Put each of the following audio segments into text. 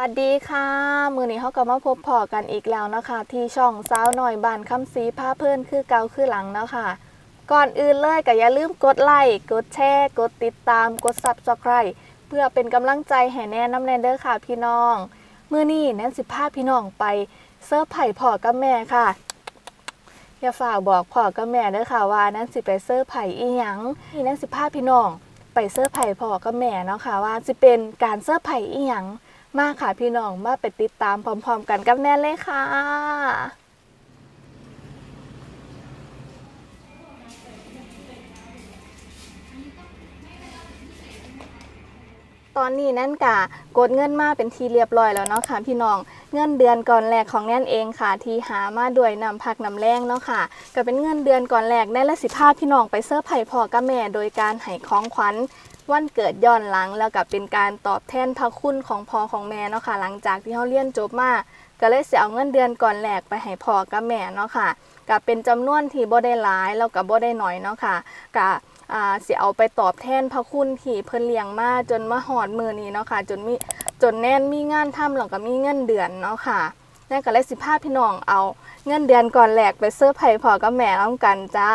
สวัสดีค่ะ มือนี้เขาก็มาพบพอกันอีกแล้วนะคะ ที่ช่องสาวหน่อยบานคำสีผ้าเพื่อนคือเกาคือหลังเนาะคะก่อนอื่นเลยก็อย่าลืมกดไลค์กดแชร์กดติดตามกด subscribe เพื่อเป็นกำลังใจให้แน่น้ำแนเด้อค่ะพี่น้อง มือนี้แนนสิพาพี่น้องไปเซิร์ฟไผ่พ่อกับแม่ค่ะ อย่าฝากบอกพ่อกับแม่เด้อค่ะว่าแนนสิไปเซิร์ฟไผ่อีหยังนี่แนนสิพาพี่น้อง ไปเซิร์ฟไผ่พ่อกับแม่เนาะค่ะว่าจะเป็นการเซิร์ฟไผ่อีหยัง มาค่ะพี่น้องมาไปติดตามพร้อมๆกันกับแนนเลยค่ะ ตอนนี้นั่นกะกดเงินมาเป็นทีเรียบร้อยแล้วเนาะค่ะพี่น้อง เงินเดือนก่อนแรกของแน่นเองค่ะ ที่หามาด้วยนำพักนำแรงเนาะค่ะ ก็เป็นเงินเดือนก่อนแรกแน่ละสิพาพี่น้องไปเสื้อร์ไผ่พ่อกับแม่ โดยการให้ของขวัญวันเกิดย้อนหลังแล้วก็เป็นการตอบแทนพระคุณของพ่อของแม่เนาะค่ะ หลังจากที่เขาเรียนจบมาก็เลยเสียเอาเงินเดือนก่อนแรกไปให้พ่อกับแม่เนาะค่ะก็เป็นจำนวนที่บ่ได้หลายแล้วก็บ่ได้น้อยเนาะค่ะก็อ่าสิเอาไปตอบแทนพระคุณที่เพิ่นเลี้ยงมาจนมาหอดมือนี้เนาะค่ะ จนมี จนแน่นมีงานทำหลังก็มีเงินเดือนเนาะค่ะแน่นก็เลยสิพาพี่น้องเอาเงินเดือนก่อนแหลกไปเสื้อไผ่พอกับแม่น้ำกันจ้า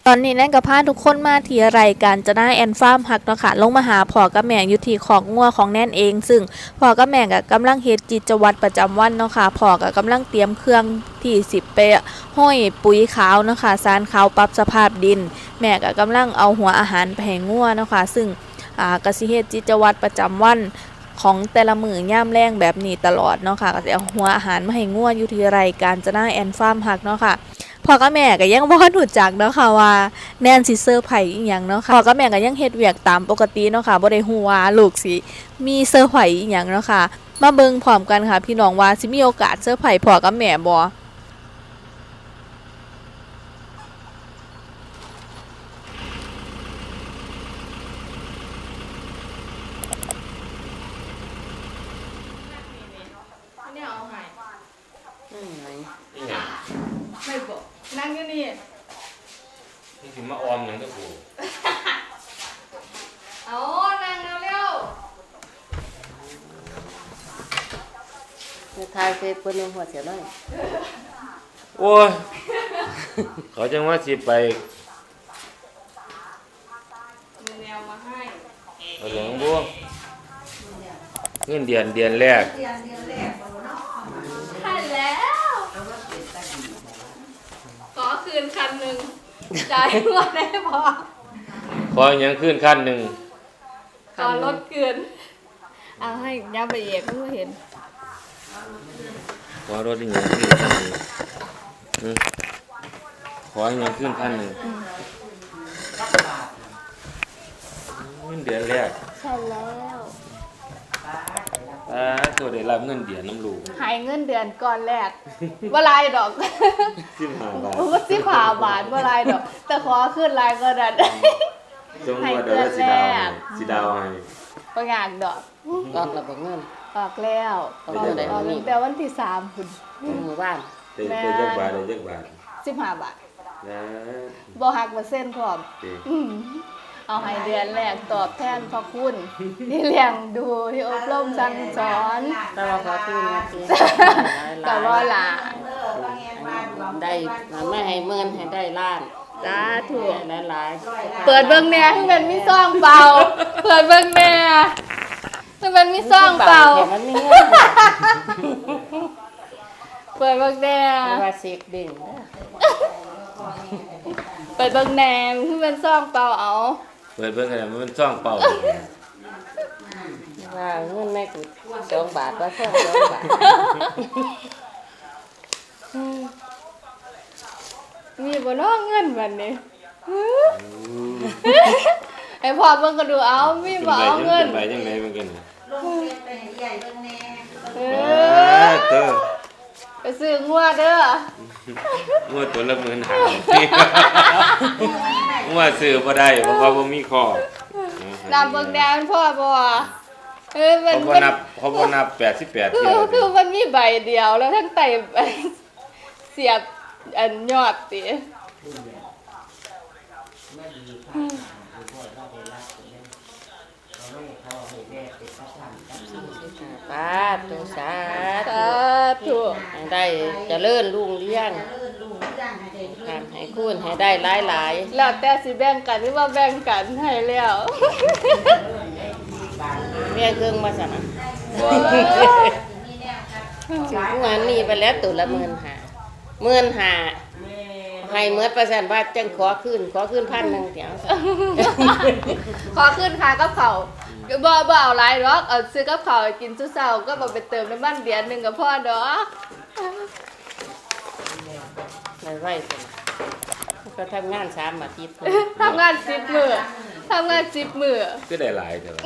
ต อนนี้นั่นก็พาทุกคนมาที่รายการจะได้แอนฟาร์มหักเนาะค่ะลงมาหาพ่อกับแม่อยู่ที่ของงัวของแน่นเอง ซึ่งพ่อกับแม่ก็กำลังเฮ็ดกิจวัตรประจำวันเนาะค่ะพ่อก็กำลังเตรียมเครื่องที่สิบไปห้อยปุ๋ยขาวเนาะค่ะสารขาวปรับสภาพดิน แม่ก็กำลังเอาหัวอาหารไปให้งัวเนาะค่ะซึ่งอ่ากสิเฮ็ดกิจวัตรประจำวันของแต่ละมือย่ามแรงแบบนี้ตลอดเนาะค่ะก็จะเอาหัวอาหารมาให้งัวอยู่ที่รายการจะได้แอนฟาร์มหักเนาะค่ะ พ่อกับแม่ก็ยังบ่รู้จักเนาะค่ะว่าแนนสิเซอร์ไผอีหยังเนาะค่ะพ่อกับแม่ก็ยังเฮ็ดเวียกตามปกติเนาะค่ะบ่ได้ฮู้ว่าลูกสิมีเซอร์ไผอีหยังเนาะค่ะ มาเบิ่งพร้อมกันค่ะ พี่น้องว่าสิมีโอกาสเซอร์ไผพ่อกับแม่บ่ อกนั่งอยู่นี่นี่ถึงมาออมอย่างตะกูเอานั่งเร็วทายเฟซเปิ้นลงหัวเสียหน่อยโอ้ย เขาจังว่าสิไปๆมีแนวมาให้เอาเหลืองบัวเงินเดือนเดือนแรกใคืนคันหนึ่งจ่ายเงินได้พอขอหยังขึ้นขั้นหนึ่งขอลดเกินเอาให้ย่าไปเอกเพิ่งเห็นขอรถอีกอย่างขึ้นขั้นหนึ่งอืมขอหยังขึ้นขั้นหนึ่งเงินเดือนแรก อ่าตัวได้รับเงินเดือนน้ำลูกหายเงินเดือนก่อนแรกว่าลายดอกสิบห้าบาทมันก็สิผ่าบาทว่าลายดอก แต่ขอขึ้นลายก็ดันจงว่าเดี๋ยวเราสิดาวให้สิดาวให้ประงานดอกออกระบบเงินออกแล้วออกเมื่อใดออกมื้อนี้ตั้งแต่วันที่สามคุณหมู่บ้านเต็มเต็มจักบาทเลยจักบาทสิบห้าบาทนะบหักเปอร์เซ็นต์พร้อม เต็มอืมเอาให้เดือนแรกตอบแทนพระคุณ ที่เลี้ยงดูที่อบรมสั่งสอนแต่ว่าขอคืนมาสิก็ว่าหลาได้ไม่ให้เมินให้ได้ล้านสาธุได้หลายเปิดเบิ่งแหน่ให้มันมีซ่องเป่า เปิดเบิ่งแหน่ให้มันมีซ่องเป่าแต่มันมีเงินเปิดเบิ่งแหน่แต่ว่าเสกดิ่งเด้อ เปิดเบิ่งแหน่ให้มันซ่องเป่าเอาเปิดเบิ่งกันมันซ่องเป่าว่าเงินแม่กูสองบาทว่าสองสองบาทมีบ่เน้อเงินบัดนี้ไอ้พ่อเบิ่งก็ดูเอามีบ่เอาเงินไปจังไดมันกันเอเอออเธอ ไปซื้องัวเด้อ งวดตัวละหมื่นหางัวซื้อบ่ได้เพราะว่าบ่มีคอน้ำเบิ่งแดงพ่อบ่เออมันเขาบ่มันนับเขาบ่นับ88คืเที่อยวคือมันมีใบเดียวแล้วทั้งไตใบเสียบอันยอดติ ปาตัวสาสาธุธุให้ได้เจริญรุ่งเรืองค่ะให้คุณให้ได้หลายหลายแล้วแต่สิแบ่งกันหรือว่าแบ่งกันให้แล้วๆเมียเครื่องมาสนะ ถึงงานนี้ไปแล้วตัวละหมื่นหาหมื่นหาให้เมื่อประสันว่าจังขอขึ้น ขอขึ้นพันหนึ่งเดี๋ยว ขอขึ้นค่ากับเขาว ก็บ่บ่เอาหลายดอกเอาซื้อกับเขาวให้กินซุเช้าก็บ่ไปเติมน้ำมันเดือนหนึงก็พอดอกในไร่คนก็ทำงานสามอาทิตย์ทำงาน10มื้อทำงาน10มื้อก็ได้หลายแต่ว่า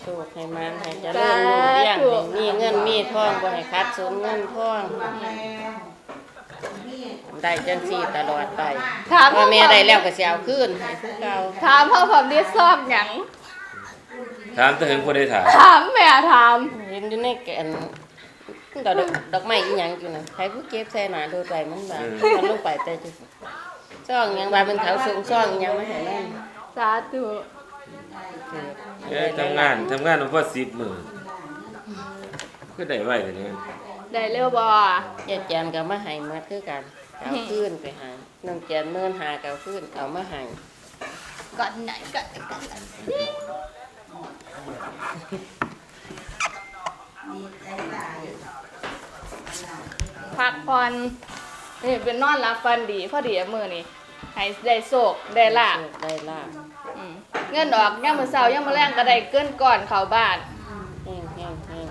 โชคให้มันให้เจริญรุ่งเรืองให้มีเงินมีทองบ่ให้ขาดสนเงินทองได้จังสี่ตลอดไปถามว่าแม่ได้แล้วก็สิเอาคืนให้ผู้เก่าถามพ่อผมนี่ซอกหยัง ถามแต่ถึงผู้ได้ถามถามแม่ถามเห็นอยู่ในแกนดอกดอกดอกไม้อีหยังอยู่น่ะใครผู้เก็บใส่หนาดูไปมันบามันลงไปแต่จุซ่องหยังว่ามันเขาสูงซ่องอีหยังไม่เห็นนั่นสาธุเอ้ยทำงานทำงานมาพอสิบหมื่นก็ได้ไว้แต่นี้ได้เร็วบ่ยายแจนก็มาให้หมาคือกันเอาคืนไปให้น้องแจนเมินหาก็เอาคืนเอามาให้ก่อนไหนก่อนก่อน พักผ่อนนี่เป็นนอนรับฟันดีพอดีอะมือนี่ให้ได้โศกได้ลาบได้ลาบอืมเงินดอกย่ามมื้อเช้าย่ามมื้อแรงก็ได้เกินก่อนเข้าบ้าน แห้งแห้งแห้ง